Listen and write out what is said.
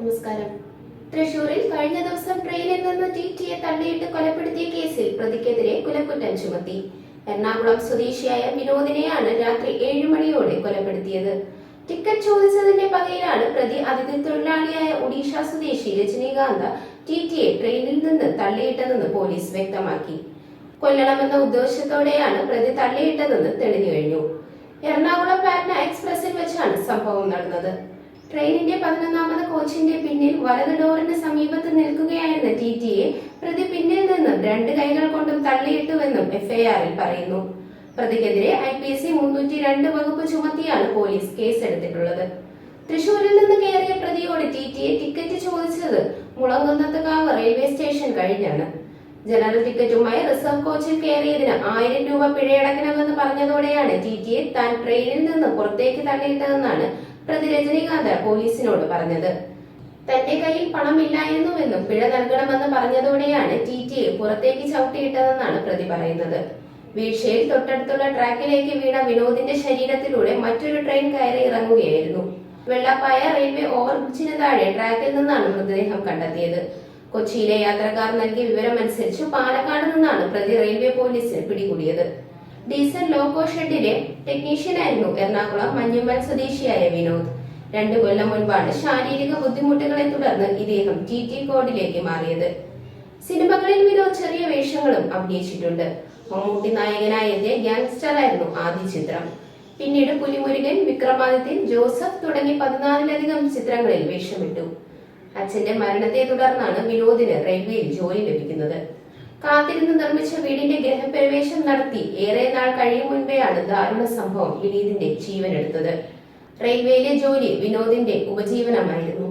നമസ്കാരം. തൃശൂരിൽ കഴിഞ്ഞ ദിവസം ട്രെയിനിൽ നിന്ന് ടി ടിയെ തള്ളിയിട്ട് കൊലപ്പെടുത്തിയ കേസിൽ പ്രതിക്കെതിരെ കുലക്കുറ്റം ചുമത്തി. എറണാകുളം സ്വദേശിയായ വിനോദിനെയാണ് രാത്രി ഏഴു മണിയോടെ കൊലപ്പെടുത്തിയത്. ടിക്കറ്റ് ചോദിച്ചതിന്റെ പകയിലാണ് പ്രതി അതിഥി തൊഴിലാളിയായ ഒഡീഷ സ്വദേശി രജനീകാന്ത് ടി ടിയെ ട്രെയിനിൽ നിന്ന് തള്ളിയിട്ടതെന്ന് പോലീസ് വ്യക്തമാക്കി. കൊല്ലണമെന്ന ഉദ്ദേശത്തോടെയാണ് പ്രതി തള്ളിയിട്ടതെന്ന് തെളിഞ്ഞു കഴിഞ്ഞു. എറണാകുളം പാറ്റ്ന എക്സ്പ്രസിൽ വെച്ചാണ് സംഭവം നടന്നത്. ട്രെയിനിന്റെ പതിനൊന്നാമത് കോച്ചിന്റെ പിന്നിൽ വലത് ഡോറിന് സമീപത്ത് നിൽക്കുകയായിരുന്ന ടി ടിയെ പ്രതി പിന്നിൽ നിന്നും രണ്ട് കൈകൾ കൊണ്ടും തള്ളിയിട്ടുവെന്നും എഫ്ഐആറിൽ പറയുന്നു. പ്രതിക്കെതിരെ ഐ പി എസ് സി മുന്നൂറ്റി രണ്ട് വകുപ്പ് ചുമത്തിയാണ് പോലീസ് കേസെടുത്തിട്ടുള്ളത്. തൃശൂരിൽ നിന്ന് കയറിയ പ്രതിയോട് ടി ടിയെ ടിക്കറ്റ് ചോദിച്ചത് മുളങ്കുന്നത്തുകാവ് റെയിൽവേ സ്റ്റേഷൻ കഴിഞ്ഞാണ്. ജനറൽ ടിക്കറ്റുമായി റിസർവ് കോച്ചിൽ കയറിയതിന് ആയിരം രൂപ പിഴയടക്കണമെന്ന് പറഞ്ഞതോടെയാണ് ടി ടിയെ താൻ ട്രെയിനിൽ നിന്ന് പുറത്തേക്ക് തള്ളിയിട്ടതെന്നാണ് പ്രതി രജനീകാന്ത് പോലീസിനോട് പറഞ്ഞത്. തന്റെ കയ്യിൽ പണമില്ലായിരുന്നുവെന്നും പിഴ നൽകണമെന്ന് പറഞ്ഞതോടെയാണ് ടി ടിയെ പുറത്തേക്ക് ചവിട്ടിയിട്ടതെന്നാണ് പ്രതി പറയുന്നത്. വീഴ്ചയിൽ തൊട്ടടുത്തുള്ള ട്രാക്കിലേക്ക് വീണ വിനോദിന്റെ ശരീരത്തിലൂടെ മറ്റൊരു ട്രെയിൻ കയറി ഇറങ്ങുകയായിരുന്നു. വെള്ളപ്പായ റെയിൽവേ ഓവർബ്രിഡ്ജിന് താഴെ ട്രാക്കിൽ നിന്നാണ് മൃതദേഹം കണ്ടെത്തിയത്. കൊച്ചിയിലെ യാത്രക്കാർ നൽകിയ വിവരമനുസരിച്ച് പാലക്കാട് നിന്നാണ് പ്രതി റെയിൽവേ പോലീസിന് പിടികൂടിയത്. ഡീസൽ ലോക്കോ ഷെഡിലെ ടെക്നീഷ്യനായിരുന്നു എറണാകുളം മഞ്ഞുമൽ സ്വദേശിയായ വിനോദ്. രണ്ടു കൊല്ലം മുൻപാണ് ശാരീരിക ബുദ്ധിമുട്ടുകളെ തുടർന്ന് ഇദ്ദേഹം ടി ടി കോഡിലേക്ക് മാറിയത്. സിനിമകളിൽ വിനോദ് ചെറിയ വേഷങ്ങളും അഭിനയിച്ചിട്ടുണ്ട്. മമ്മൂട്ടി നായകനായ എത്തിയ ഗ്യാങ്സ്റ്റർ ആയിരുന്നു ആദ്യ ചിത്രം. പിന്നീട് പുലിമുരുകൻ വിക്രമാദിത്യൻ ജോസഫ് തുടങ്ങി പതിനാലിലധികം ചിത്രങ്ങളിൽ വേഷമിട്ടു. അച്ഛന്റെ മരണത്തെ തുടർന്നാണ് വിനോദിന് റെയിൽവേയിൽ ജോലി ലഭിക്കുന്നത്. കാത്തിരുന്ന് നിർമ്മിച്ച വീടിന്റെ ഗൃഹപ്രവേശം നടത്തി ഏറെ നാൾ കഴിയും മുൻപെയാണ് ദാരുണ സംഭവം വിനീതിന്റെ ജീവനെടുത്തത്. റെയിൽവേയിലെ ജോലി വിനോദിന്റെ ഉപജീവനമായിരുന്നു.